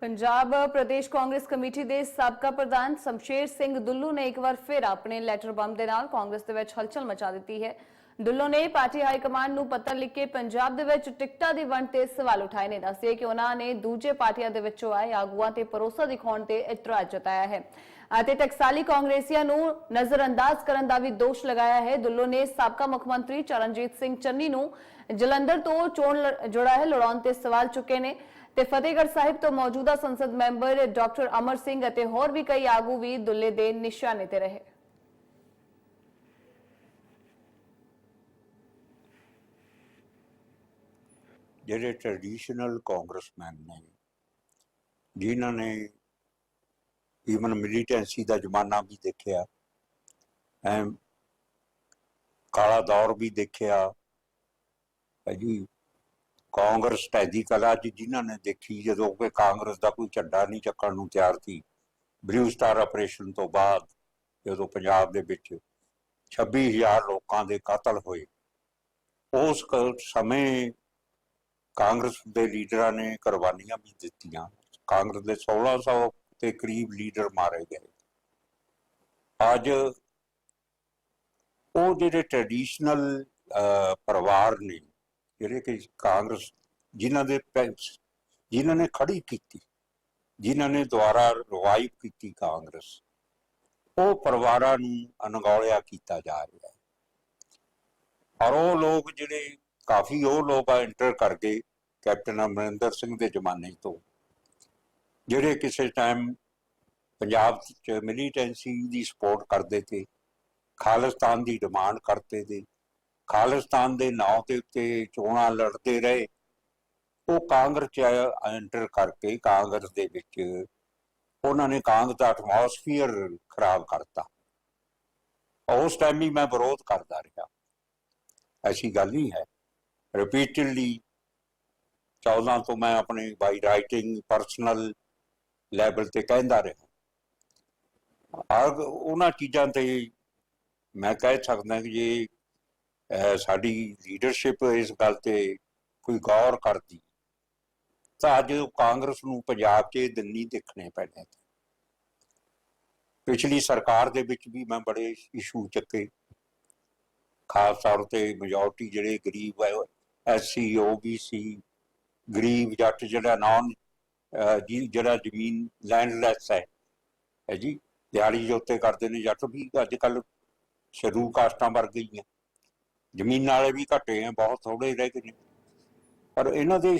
Punjab Pradesh Congress committee ਦੇ ਸਾਬਕਾ ਪ੍ਰਧਾਨ ਸ਼ਮਸ਼ੇਰ ਸਿੰਘ ਦੁੱਲੂ ਨੇ ਇੱਕ ਵਾਰ ਫਿਰ ਆਪਣੇ ਲੈਟਰ ਬੰਬ ਦੇ ਨਾਲ ਕਾਂਗਰਸ ਦੇ ਵਿੱਚ ਹਲਚਲ ਮਚਾ ਦਿੱਤੀ ਹੈ। ਦੁੱਲੂ ਨੇ ਪਾਰਟੀ ਹਾਈ ਕਮਾਂਡ ਨੂੰ ਪੱਤਰ ਲਿਖ ਕੇ ਪੰਜਾਬ ਦੇ ਵਿੱਚ ਟਿਕਟਾਂ ਦੀ ਵੰਡ ਤੇ ਸਵਾਲ ਉਠਾਏ ਨੇ, ਦੱਸਿਆ ਕਿ ਉਹਨਾਂ ਨੇ ਦੂਜੇ ਪਾਰਟੀਆਂ ਦੇ ਵਿੱਚੋਂ ਆਏ ਆਗੂਆਂ ਤੇ ਭਰੋਸਾ ਦਿਖਾਉਣ ਤੇ ਇਤਰਾਜ਼ ਜਤਾਇਆ ਹੈ ਅਤੇ ਟਕਸਾਲੀ ਕਾਂਗਰਸੀਆਂ ਨੂੰ ਨਜ਼ਰਅੰਦਾਜ਼ ਕਰਨ ਦਾ ਵੀ ਦੋਸ਼ ਲਗਾਇਆ ਹੈ। ਦੁੱਲੋ ਨੇ ਸਾਬਕਾ ਮੁੱਖ ਮੰਤਰੀ ਚਰਨਜੀਤ ਸਿੰਘ ਚੰਨੀ ਨੂੰ ਜਲੰਧਰ ਤੋਂ ਚੋਣ ਲੜ- ਹੈ, ਲੜਾਉਣ ਤੇ ਸਵਾਲ ਚੁੱਕੇ ਨੇ। ਤੇ ਫਤਿਹਗੜ੍ਹ ਸਾਹਿਬ ਤੋਂ ਮੌਜੂਦਾ ਸੰਸਦ ਮੈਂਬਰ ਡਾਕਟਰ ਅਮਰ ਸਿੰਘ ਅਤੇ ਹੋਰ ਵੀ ਕਈ ਆਗੂ ਵੀ ਦੁੱਲੇ ਦੇ ਨਿਸ਼ਾਨੇ ਤੇ ਰਹੇ। ਜਿਹੜੇ ਟ੍ਰੈਡੀਸ਼ਨਲ ਕਾਂਗਰਸਮੈਨ ਨੇ, ਜਿਨ੍ਹਾਂ ਨੇ ਈਵਨ ਮਿਲੀਟੈਂਸੀ ਦਾ ਜ਼ਮਾਨਾ ਵੀ ਦੇਖਿਆ, ਐ ਕਾਲਾ ਦੌਰ ਵੀ ਦੇਖਿਆ ਜੀ ਕਾਂਗਰਸ ਟੈਦੀ ਕਲਾ ਚ ਜਿਨ੍ਹਾਂ ਨੇ ਦੇਖੀ ਜਦੋਂ ਕਿ ਕਾਂਗਰਸ ਦਾ ਕੋਈ ਝੰਡਾ ਨਹੀਂ ਚੱਕਣ ਨੂੰ ਤਿਆਰ ਸੀ ਬਲੂ ਸਟਾਰ ਆਪਰੇਸ਼ਨ ਤੋਂ ਬਾਅਦ ਜਦੋਂ ਪੰਜਾਬ ਦੇ ਵਿੱਚ 26000 ਲੋਕਾਂ ਦੇ ਕਤਲ ਹੋਏ, ਉਸ ਸਮੇਂ ਕਾਂਗਰਸ ਦੇ ਲੀਡਰਾਂ ਨੇ ਕੁਰਬਾਨੀਆਂ ਵੀ ਦਿੱਤੀਆਂ, ਕਾਂਗਰਸ ਦੇ 1600 ਦੇ ਕਰੀਬ ਲੀਡਰ ਮਾਰੇ ਗਏ। ਅੱਜ ਉਹ ਜਿਹੜੇ ਟ੍ਰੈਡੀਸ਼ਨਲ ਪਰਿਵਾਰ ਨੇ ਜਿਹੜੇ ਕਿ ਕਾਂਗਰਸ ਜਿਨ੍ਹਾਂ ਦੇ ਪੈ- ਜਿਨ੍ਹਾਂ ਨੇ ਖੜੀ ਕੀਤੀ, ਜਿਨ੍ਹਾਂ ਨੇ ਦੁਆਰਾ ਰਿਵਾਈਵ ਕੀਤੀ ਕਾਂਗਰਸ, ਉਹ ਪਰਿਵਾਰਾਂ ਨੂੰ ਅਣਗੌਲਿਆ ਕੀਤਾ ਜਾ ਰਿਹਾ ਹੈ। ਔਰ ਉਹ ਲੋਕ ਜਿਹੜੇ, ਕਾਫੀ ਉਹ ਲੋਕ ਆ ਐਂਟਰ ਕਰ ਗਏ ਕੈਪਟਨ ਅਮਰਿੰਦਰ ਸਿੰਘ ਦੇ ਜ਼ਮਾਨੇ ਤੋਂ, ਜਿਹੜੇ ਕਿਸੇ ਟਾਈਮ ਪੰਜਾਬ ਚ ਮਿਲੀਟੈਂਸੀ ਦੀ ਸਪੋਰਟ ਕਰਦੇ ਤੇ, ਖਾਲਿਸਤਾਨ ਦੀ ਡਿਮਾਂਡ ਕਰਦੇ ਤੇ ਖਾਲਿਸਤਾਨ ਦੇ ਨਾਂ ਦੇ ਉੱਤੇ ਚੋਣਾਂ ਲੜਦੇ ਰਹੇ। ਉਹ ਕਾਂਗਰਸ ਚ ਐਂਟਰ ਕਰਕੇ ਕਾਂਗਰਸ ਦੇ ਵਿੱਚ ਉਹਨਾਂ ਨੇ ਕਾਂਗਰਸ ਦਾ ਐਟਮੋਸਫੀਅਰ ਖਰਾਬ ਕਰਤਾ। ਉਸ ਟਾਈਮ ਵੀ ਮੈਂ ਵਿਰੋਧ ਕਰਦਾ ਰਿਹਾ। ਐਸੀ ਗੱਲ ਨਹੀਂ ਹੈ। ਰਿਪੀਟਡਲੀ 14 ਤੋਂ ਮੈਂ ਆਪਣੇ ਬਾਈ ਰਾਈਟਿੰਗ ਪਰਸਨਲ ਲੈਵਲ ਤੇ ਕਹਿੰਦਾ ਰਿਹਾ। ਆਗ ਉਹਨਾਂ ਚੀਜ਼ਾਂ ਤੇ ਮੈਂ ਕਹਿ ਸਕਦਾ ਕਿ ਜੇ ਸਾਡੀ ਲੀਡਰਸ਼ਿਪ ਇਸ ਗੱਲ ਤੇ ਕੋਈ ਗੌਰ ਕਰਦੀ। ਤਾਂ ਅੱਜ ਕਾਂਗਰਸ ਨੂੰ ਪੰਜਾਬ 'ਚ ਇਹ ਦਿਨ ਨਹੀਂ ਦੇਖਣੇ ਪੈਣੇ ਪਿਛਲੀ ਸਰਕਾਰ ਦੇ ਵਿੱਚ ਵੀ ਮੈਂ ਬੜੇ ਇਸ਼ੂ ਚੱਕੇ। ਖਾਸ ਤੌਰ ਤੇ ਮੈਜੋਰਟੀ ਜਿਹੜੇ ਗਰੀਬ ਹੈ ਐਸਸੀ ਓਬੀਸੀ ਗਰੀਬ ਜੱਟ ਜਿਹੜਾ ਨਾਨ ਜਿਹੜਾ ਜ਼ਮੀਨ ਲੈਂਡਲੈਸ ਹੈ। ਹੈ ਜੀ, ਦਿਹਾੜੀ ਜੋਤੇ ਕਰਦੇ ਨੇ ਜੱਟ ਵੀ। ਅੱਜ ਕੱਲ ਸ਼ਰੂ ਕਾਸਟਾਂ ਵਰ ਗਈਆਂ ਜ਼ਮੀਨਾਂ ਵਾਲੇ ਵੀ ਘਟੇ ਆ ਬਹੁਤ ਥੋੜੇ ਰਹਿ ਗਏ ਨੇ। ਪਰ ਇਹਨਾਂ ਦੇ